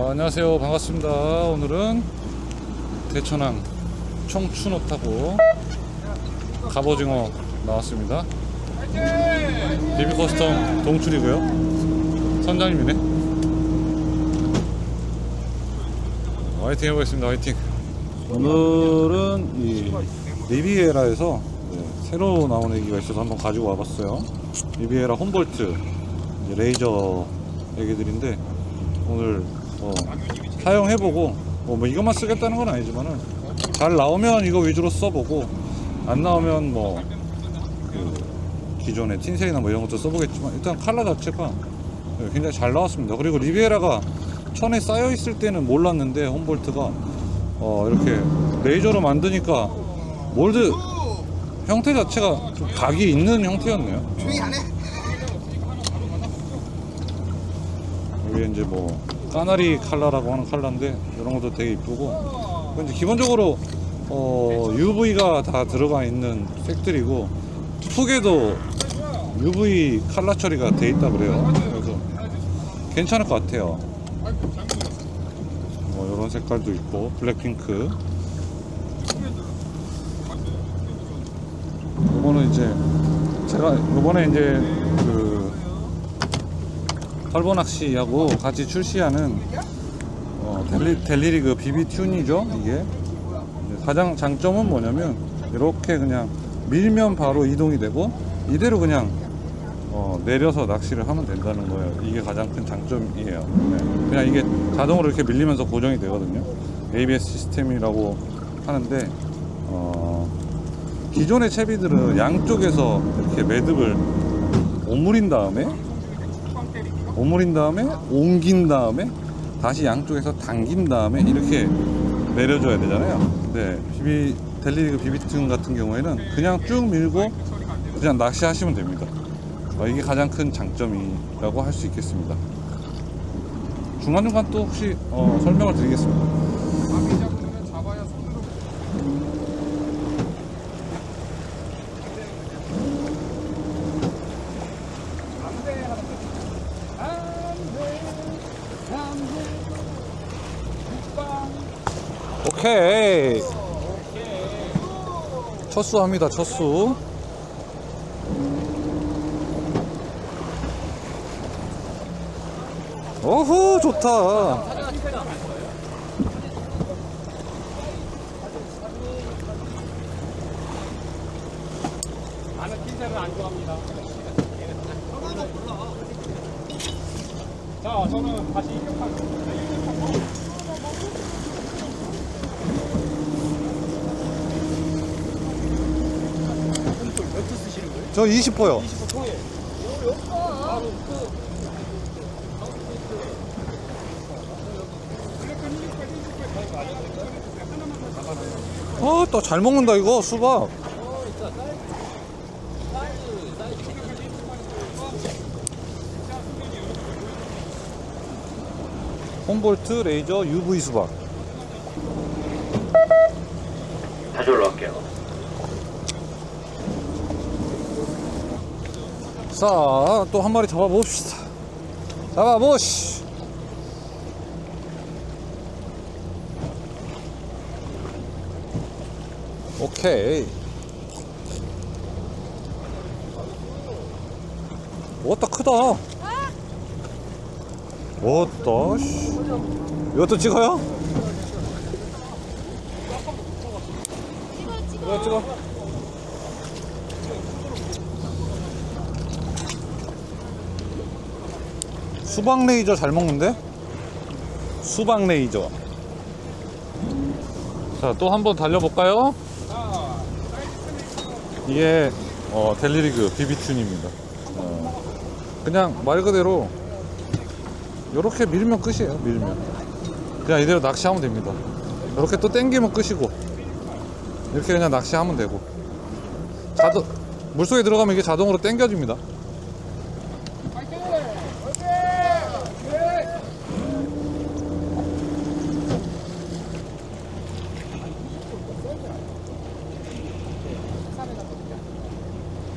어, 안녕하세요. 반갑습니다. 오늘은 대천항 청춘호 타고 갑오징어 나왔습니다. 비비 커스텀 동출이고요. 선장님이네. 화이팅 해보겠습니다. 화이팅. 오늘은 이 리비에라에서 네, 새로 나온 애기가 있어서 한번 가지고 와봤어요. 리비에라 홈볼트 레이저 애기들인데 오늘 어, 사용해보고 뭐, 뭐 이것만 쓰겠다는 건 아니지만은 잘 나오면 이거 위주로 써보고 안 나오면 뭐 그 기존의 틴셀이나 뭐 이런 것도 써보겠지만 일단 칼라 자체가 굉장히 잘 나왔습니다. 그리고 리비에라가 천에 쌓여 있을 때는 몰랐는데 홈볼트가 어, 이렇게 레이저로 만드니까 몰드 형태 자체가 좀 각이 있는 형태였네요. 조용히 안 해? 여기 이제 뭐 까나리 칼라라고 하는 칼라인데 이런 것도 되게 이쁘고 이제 기본적으로 어, UV가 다 들어가 있는 색들이고 툭에도 UV 칼라 처리가 돼 있다 그래요. 그래서 괜찮을 것 같아요. 뭐 이런 색깔도 있고 블랙핑크. 이거는 이제 제가 이번에 이제 그 털보 낚시하고 같이 출시하는 어, 델리, 델리리그 비비 튠이죠 이게. 가장 장점은 뭐냐면 이렇게 그냥 밀면 바로 이동이 되고 이대로 그냥 어, 내려서 낚시를 하면 된다는 거예요. 이게 가장 큰 장점이에요. 네. 그냥 이게 자동으로 이렇게 밀리면서 고정이 되거든요. ABS 시스템이라고 하는데 어, 기존의 채비들은 양쪽에서 이렇게 매듭을 오므린 다음에 오므린 다음에 옮긴 다음에 다시 양쪽에서 당긴 다음에 이렇게 내려줘야 되잖아요. 네, 비비 델리리그 비비튠 같은 경우에는 그냥 쭉 밀고 그냥 낚시하시면 됩니다. 어, 이게 가장 큰 장점이라고 할 수 있겠습니다. 중간중간 또 혹시 어, 설명을 드리겠습니다. 오케이. 첫수 합니다, 첫수. 어후, 좋다. 나는 킨셀을 안 좋아합니다. 자, 저는 다시 입력하겠습니다. 저 20호요. 아, 또잘 먹는다, 이거, 수박. 홈볼트 레이저 UV 수박. 다시 올라갈게요. 자, 또 한 마리 잡아봅시다. 잡아보시. 오케이. 왔다 크다. 왔다. 씨. 이것도 찍어요? 찍어 찍어. 수박 레이저 잘 먹는데? 수박 레이저. 자, 또 한번 달려볼까요? 이게 어, 델리리그 비비튠입니다. 어, 그냥 말 그대로 이렇게 밀면 끝이에요. 밀면 그냥 이대로 낚시하면 됩니다. 이렇게 또 당기면 끝이고 이렇게 그냥 낚시하면 되고 자동 물속에 들어가면 이게 자동으로 당겨집니다.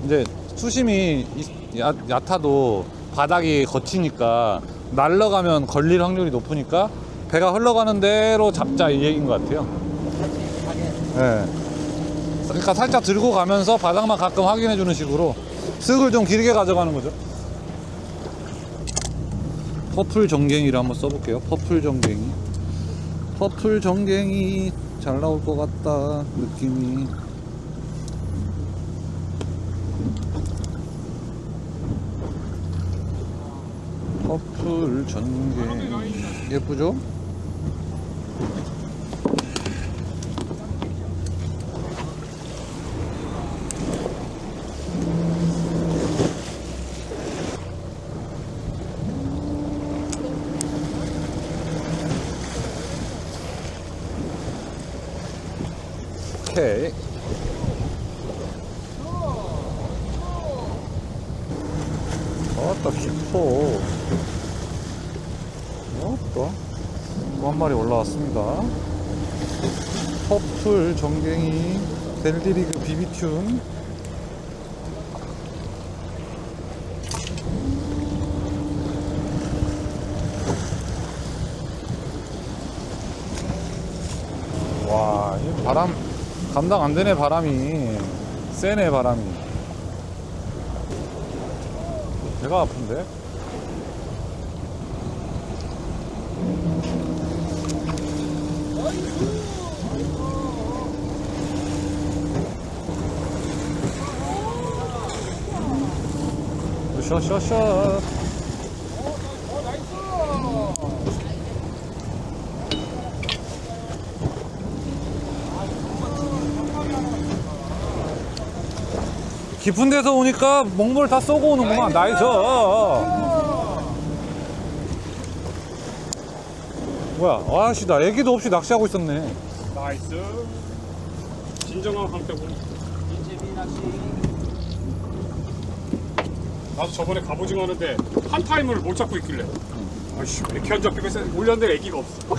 이제 수심이 이- 얕, 얕아도 바닥이 거치니까 날라가면 걸릴 확률이 높으니까 배가 흘러가는 대로 잡자 이 얘기인 것 같아요. 예. 그러니까 살짝 들고 가면서 바닥만 가끔 확인해 주는 식으로 쓱을 좀 길게 가져가는 거죠. 퍼플 정갱이를 한번 써볼게요. 퍼플 정갱이. 퍼플 정갱이 잘 나올 것 같다 느낌이. 퍼플 전갱 예쁘죠? 오케이 아따 깊어 어또 한 마리 올라왔습니다 퍼플 정갱이 델디리그 비비튠. 와, 이 바람 감당 안 되네 바람이. 세네 바람이. 배가 아픈데? 샷샷샷 깊은 데서 오니까 목물 다 쏘고 오는구만. 나이스 뭐야 아씨 나 애기도 없이 낚시하고 있었네. 나이스. 진정한 황태군. 나도 저번에 갑오징어 하는데 한 타임을 못 잡고 있길래. 아이씨 왜 이렇게 안 잡히고 있어? 올렸는데 애기가 없어.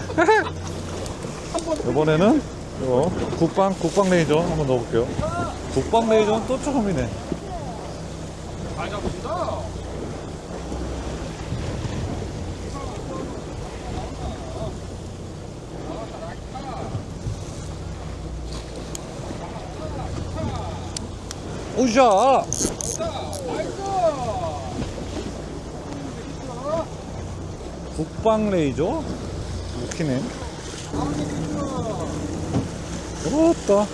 이번에는 이거 국방 국방 레이저 한번 넣어볼게요 국방 레이저는 또 처음이네 잘 잡으신다. 오샤 국방 레이저? 웃기네. 그렇다.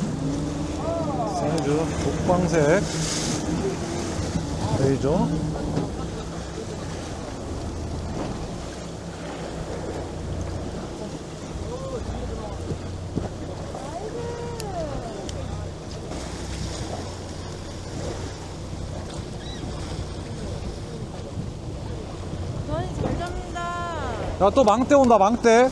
사이즈 국방색 레이저 너희 잘 잡는다. 야 또 망대 온다 망대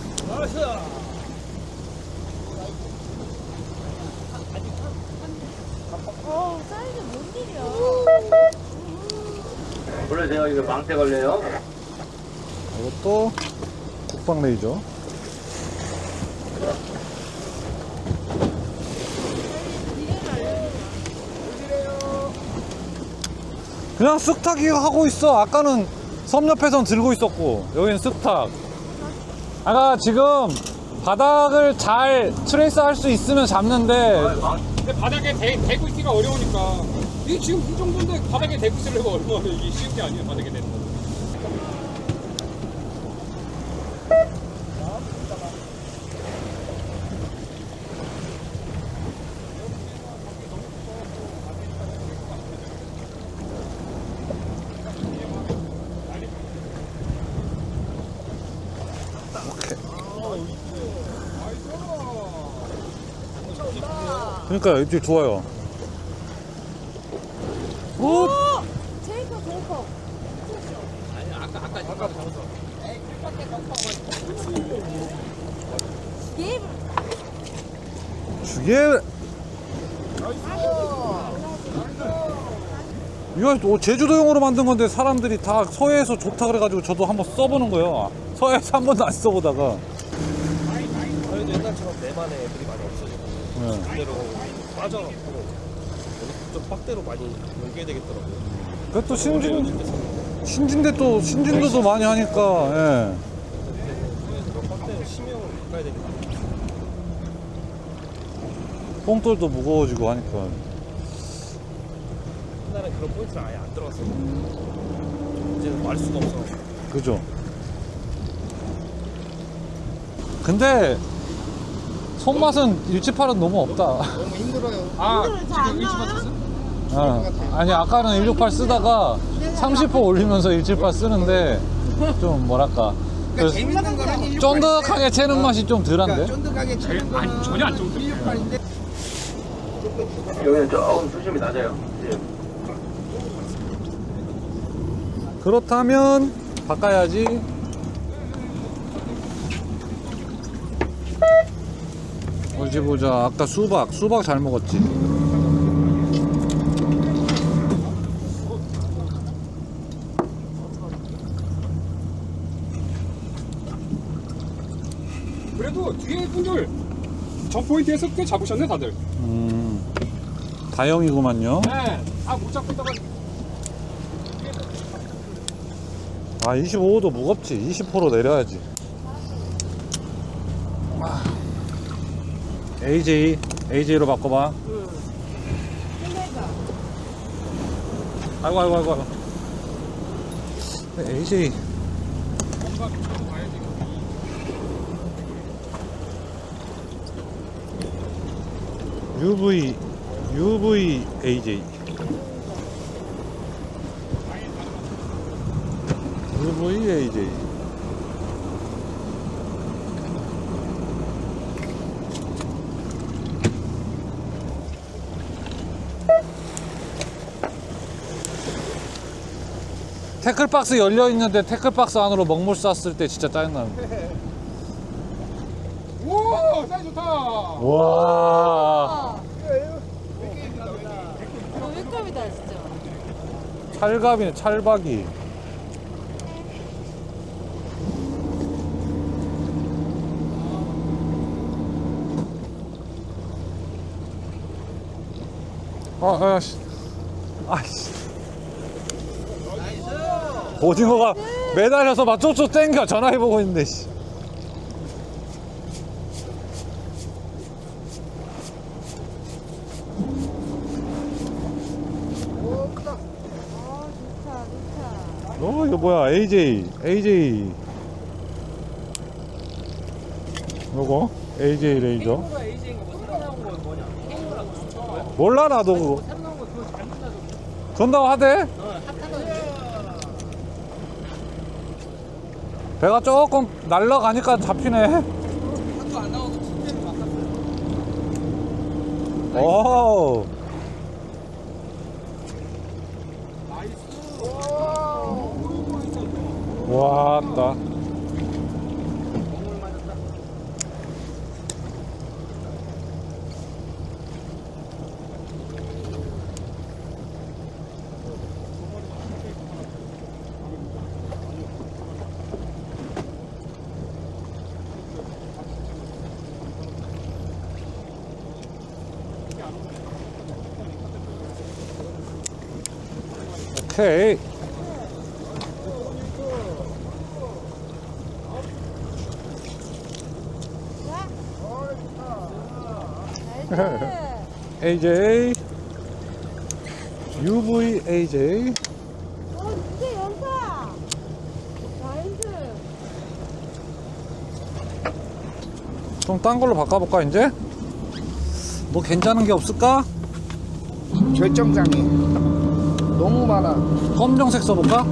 어, 사이즈 뭔 일이야? 불러주세요. 이거 망태 걸려요. 이것도 국방 레이저 그냥 쓱 타기 하고 있어 아까는 섬 옆에선 들고 있었고 여기는 쓱탁 아까 지금 바닥을 잘 트레이스 할 수 있으면 잡는데 근데 바닥에 대, 대고 있기가 어려우니까. 이게 지금 이 정도인데 바닥에 대고 있으려고 얼마나 이게 쉬운 게 아니에요. 바닥에 대는 그러니까 입질 좋아요. 오! 제이커, 제이커. 얘 주게 이거 뭐 제주도용으로 만든 건데 사람들이 다 서해에서 좋다 그래가지고 저도 한번 써보는 거예요. 서해에서 한 번도 안 써보다가. 저희도 옛날처럼 내만의 애들이 많이 없어지고 네. 빠져갖고 여기 좀 빡대로 많이 연결 되겠더라고요. 그또 신진 신진대 또 신진도도 많이 하니까 예. 빡대로 심형을 바꿔야 되겠다. 뽕돌도 무거워지고 하니까 옛날에 그런 포인트를 아예 안 들어갔어요. 이제는 말 수가 없어. 그죠? 근데 손맛은 일치팔은 너무 없다. 너무 힘들어요. 아 오늘은 잘안 나와요? 어. 아니 아까는 168 쓰다가 30호 올리면서 178 쓰는데 좀 뭐랄까 그 재밌는 거는 쫀득하게 채는 맛이 좀 덜한데? 쫀득하게 치는 아니, 거는 전혀 안 쫀득해요. 168인데 여기는 조금 수심이 낮아요. 예. 그렇다면 바꿔야지 어디 보자. 아까 수박 수박 잘 먹었지? 그래도 뒤에 분들 저 포인트에서 꽤 잡으셨네 다들. 음. 다행이구만요. 네. 아못 잡고 있다가 아 25호도 무겁지. 20호로 내려야지 AJ AJ로 바꿔봐 아이고 아이고 아이고 아이고. AJ. UV UV AJ UV AJ 태클박스 열려 있는데 태클박스 안으로 먹물 쐈을 때 진짜 짜증나는데. 오 사이 좋다. 와. 어, 윗감이다 진짜. 찰갑이네 찰박이 아, 아씨 아씨 오징어가 매달려서 막 쫓쫓 땡겨 전화해보고 있는데 씨. 어 좋다 좋다. 어 이거 뭐야 AJ AJ 요거 AJ 레이저? 몰라 나도. 전다고 하대 배가 조금 날라가니까 잡히네. 안 나와서 진짜로 바꿨어요. 오 와따 오케이. AJ UV AJ 어 이제 연타. 나이스. 좀 딴 걸로 바꿔볼까 이제? 뭐 괜찮은 게 없을까? 결정장애 너무 많아 검정색 써볼까?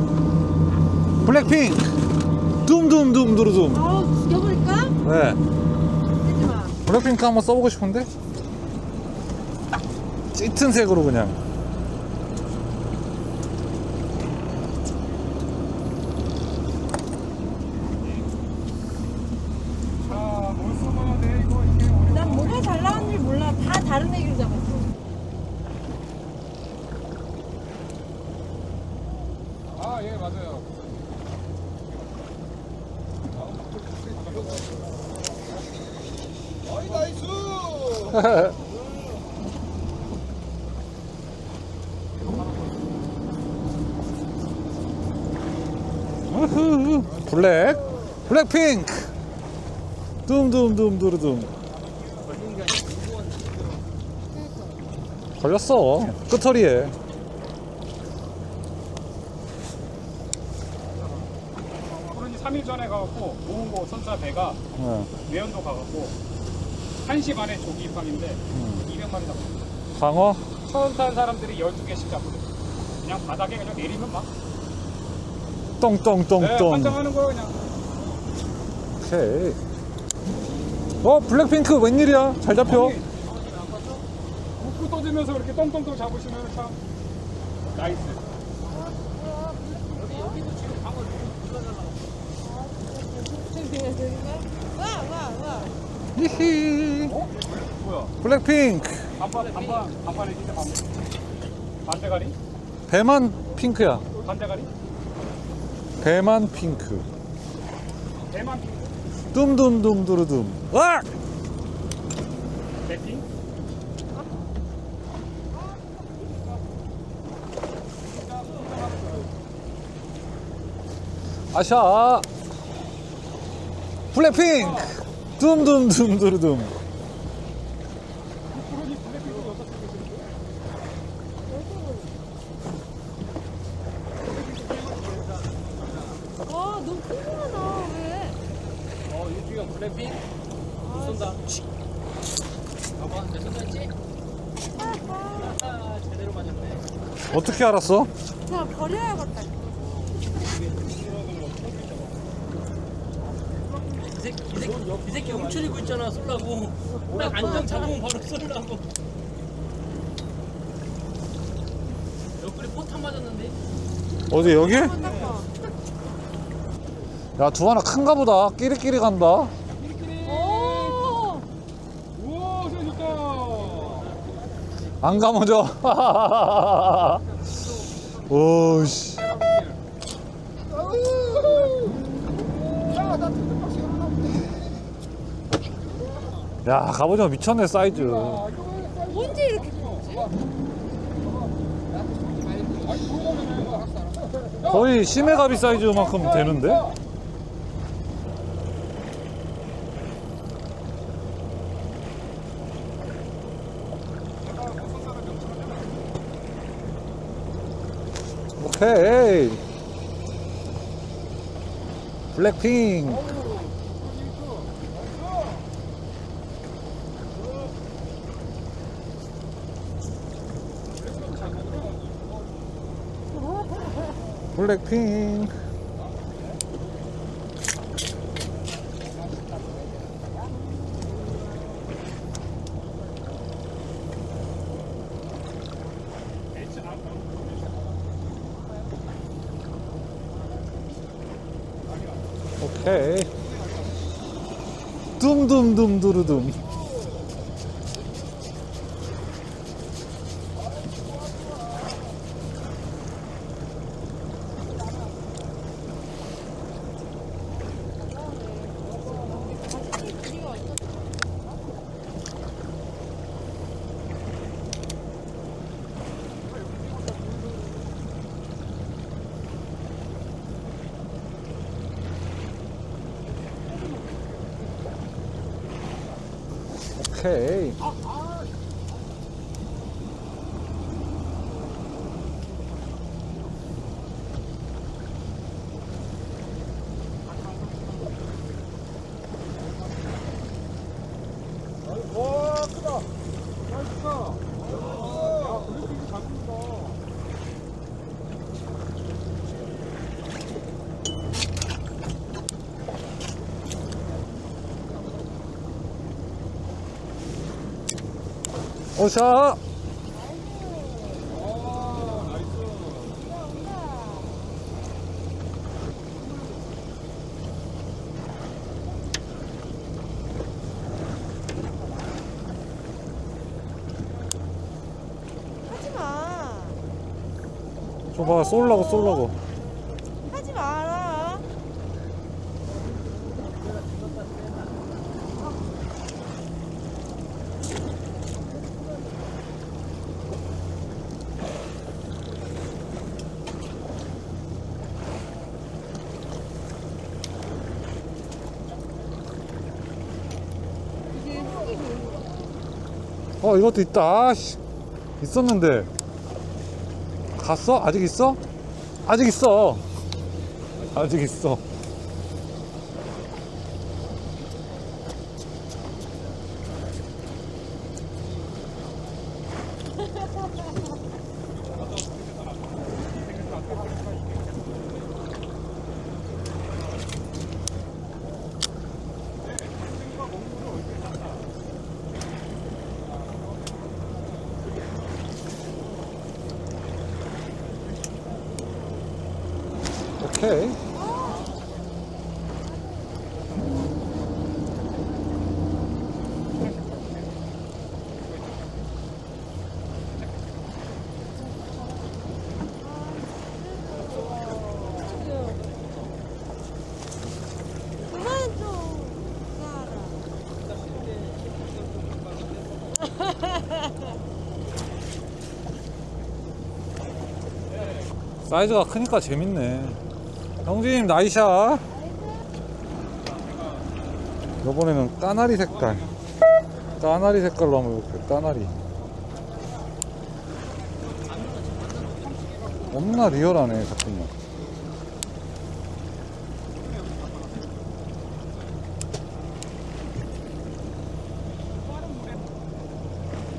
블랙핑크 둠둠둠 두루둠 아우 죽여버릴까? 네 마. 블랙핑크 한번 써보고 싶은데 짙은 색으로 그냥 자뭘 써봐야 돼 이거 이게 어려워. 난 뭐가 잘 나왔는지 몰라. 다 다른 얘기를 잡았어. 아 예 맞아요. 어이 나이스 우후, 블랙 블랙핑크. 둠둠둠두루둠. 걸렸어. 끄터리에. 그러니 3일 전에 가갖고 모은 거 선사 배가 어, 외연도 가갖고 1시 반에 조기 입항인데 음. 200마리 잡고 광어. 처음 탄 사람들이 12개씩 잡거든 그냥 바닥에 그냥 내리면 막. 네, 똥똥똥똥. 판정하는 거야 그냥 오케이. 어 블랙핑크 웬일이야? 잘 잡혀. 아니, 웃고 떠들면서 그렇게 똥똥똥 잡으시면 참. 나이스. 히히. 어? 뭐야 블랙핑크. 반반 반반 반반에 진짜 반반 반대가리? 배만 핑크야. 반대가리? 배만 핑크. 대만 둠둠둠두루둠. 와? 아샤! 블랙핑크! 둠둠둠두루둠 와, 너무 궁금하다. 왜? 어 유주형 블랙핑 쏜다 봐봐 내 쏜다했지? 아 제대로 맞았네 어떻게 알았어? 자, 버려야겠다. 이 새끼 이 새끼 이 새끼 움츠리고 있잖아 쏠라고 딱 안정 잡으면 바로 쏠라고 옆구리 포탄 맞았는데 어디 여기? 야 두 하나 큰가 보다 끼리끼리 간다 오! 우와 재밌다 안 감아져 오씨 야 갑오징어 미쳤네 사이즈 언제 이렇게 컸지? 거의 심해가비 사이즈만큼 되는데? 오케이. 블랙핑. 블랙핑 오케이 둠 오케이 마. 줘봐 쏠라고 쏠라고 하지 마라. 어 이것도 있다. 아씨. 있었는데. 갔어? 아직 있어? 아직 있어. 아직 있어 가라. 사이즈가 크니까 재밌네 형님 나이샤. 이번에는 까나리 색깔. 까나리 색깔로 한번 해볼게요. 까나리. 겁나 리얼하네 잠깐만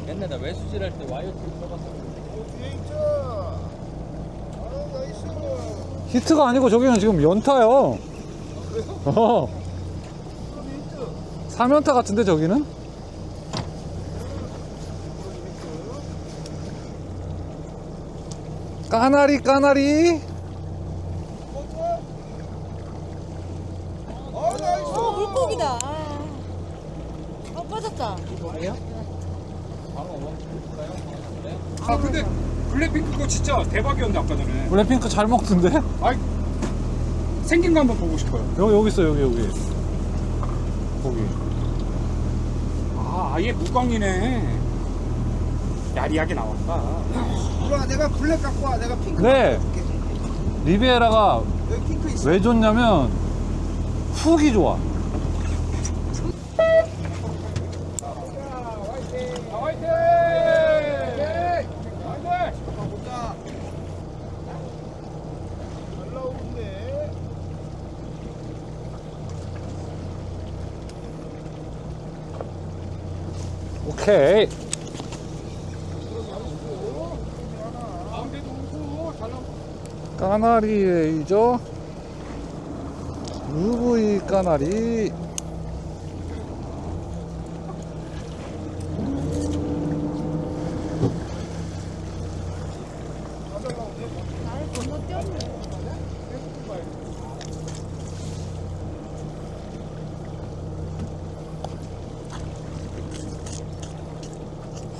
옛날에 나 외수질 할 때 와이어 줄 써봤어. 뒤에 있죠. 아 나이스. 히트가 아니고 저기는 지금 연타요. 어. 3연타 같은데 저기는? 까나리 까나리 아 나이스. 어 물고기다. 아, 어 빠졌다. 아 근데 블랙핑크 그거 진짜 대박이었는데 아까 전에 블랙핑크 잘 먹던데? 아이 생긴 거 한번 보고 싶어요 여기 여기 있어 여기 여기 거기 아 아예 무광이네 야리하게 나왔다 누나 내가 블랙 갖고 와. 내가 핑크 네. 갖고 줄게. 리베라가 여기 핑크 있어. 왜 좋냐면 훅이 좋아 아, 화이팅! 화이팅! 보자. 잘 나오는데. 오케이. 가운데도 오고 잘 나오고 까나리 레이저 UV 까나리 나를 건너뛰었네.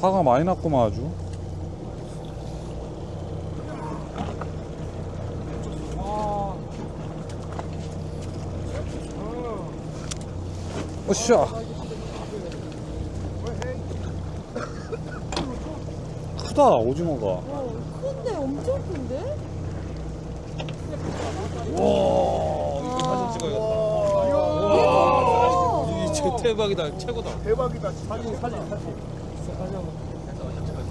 화가 많이 났구만 아주 오샤 크다 오징어가 어 큰데 엄청 큰데? 사진 찍어야겠다. 와. 대박이다. 최고다. 대박이다. 사진 사진 사진.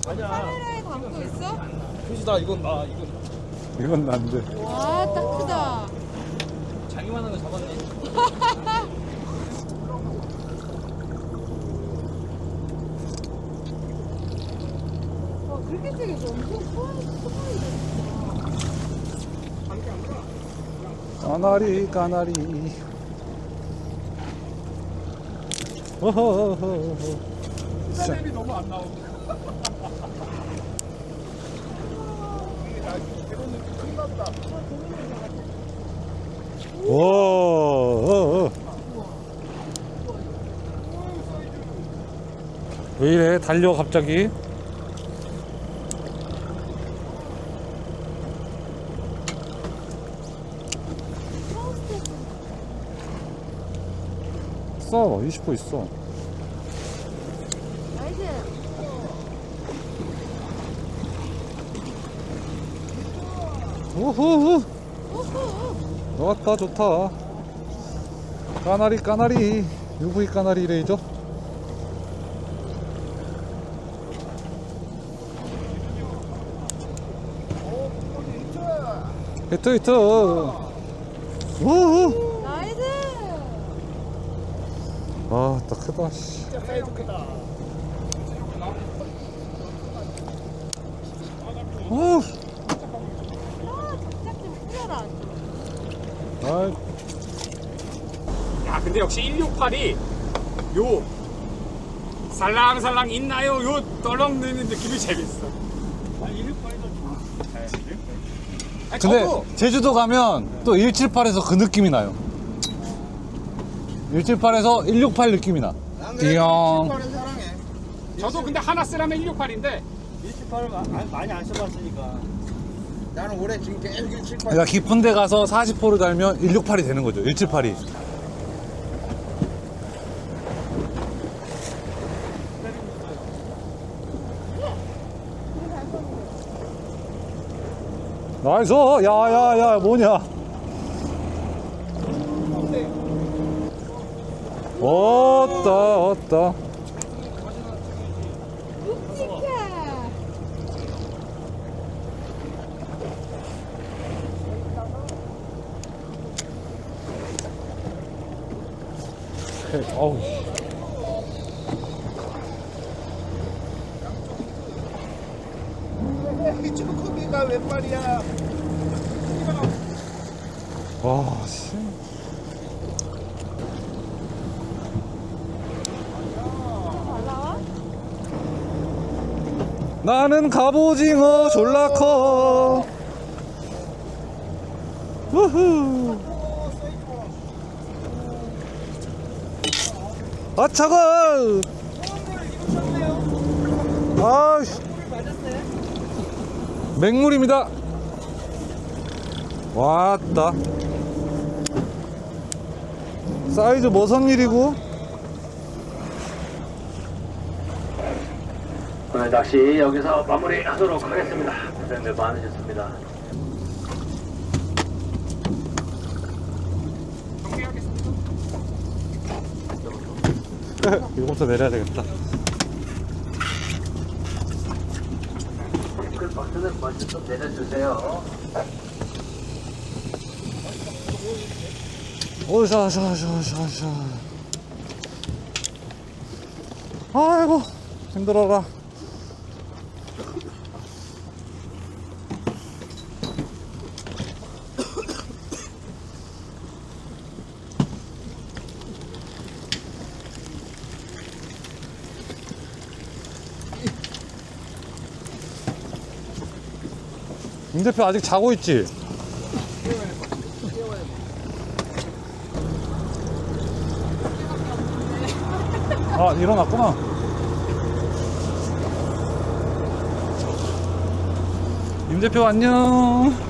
카메라에 담고 있어? 표시다. 이건 나 이건 이건 난데 와, 딱 크다. 자기만한 거 잡았네. 와, 그렇게 생겨서 엄청 커, 커 까나리 까나리 어허허 허 셀이 너무 안 나오고 와, 왜 이래? 달려 갑자기? 써, 20% 있어. 우후후 좋았다 좋다. 까나리 까나리. UV 까나리 레이저. 히트 히트. 우후. 나이스! 아딱 크다 씨. 진짜 사이즈 크다 우 근데 역시 168이 요 살랑살랑 있나요? 요 떨렁대는 느낌이 재밌어. 아 168도 좋아. 근데 저도 제주도 가면 또 178에서 그 느낌이 나요 178에서 168 느낌이 나난 띠용. 그냥 178을 사랑해. 저도 근데 하나 쓰라면 168인데 178을 많이 안 써봤으니까. 나는 올해 지금 계속 178. 그러니까 깊은 데 가서 40호를 달면 168이 되는 거죠 178이 나이스. 야야야 뭐냐? 어따 어따. 어우 말이야. 와 씨. 나는 갑오징어 졸라 커. 우후. 아 차가. 아 씨. 맹물입니다. 왔다. 사이즈 뭐선 일이고? 오늘 낚시 여기서 마무리하도록 하겠습니다. 고생들 많으셨습니다. 이거부터 내려야 되겠다. 버튼을 먼저 좀 내려주세요. 오샤샤샤샤샤 아이고 힘들어라 대표 아직 자고 있지? 아 일어났구나 임 대표 안녕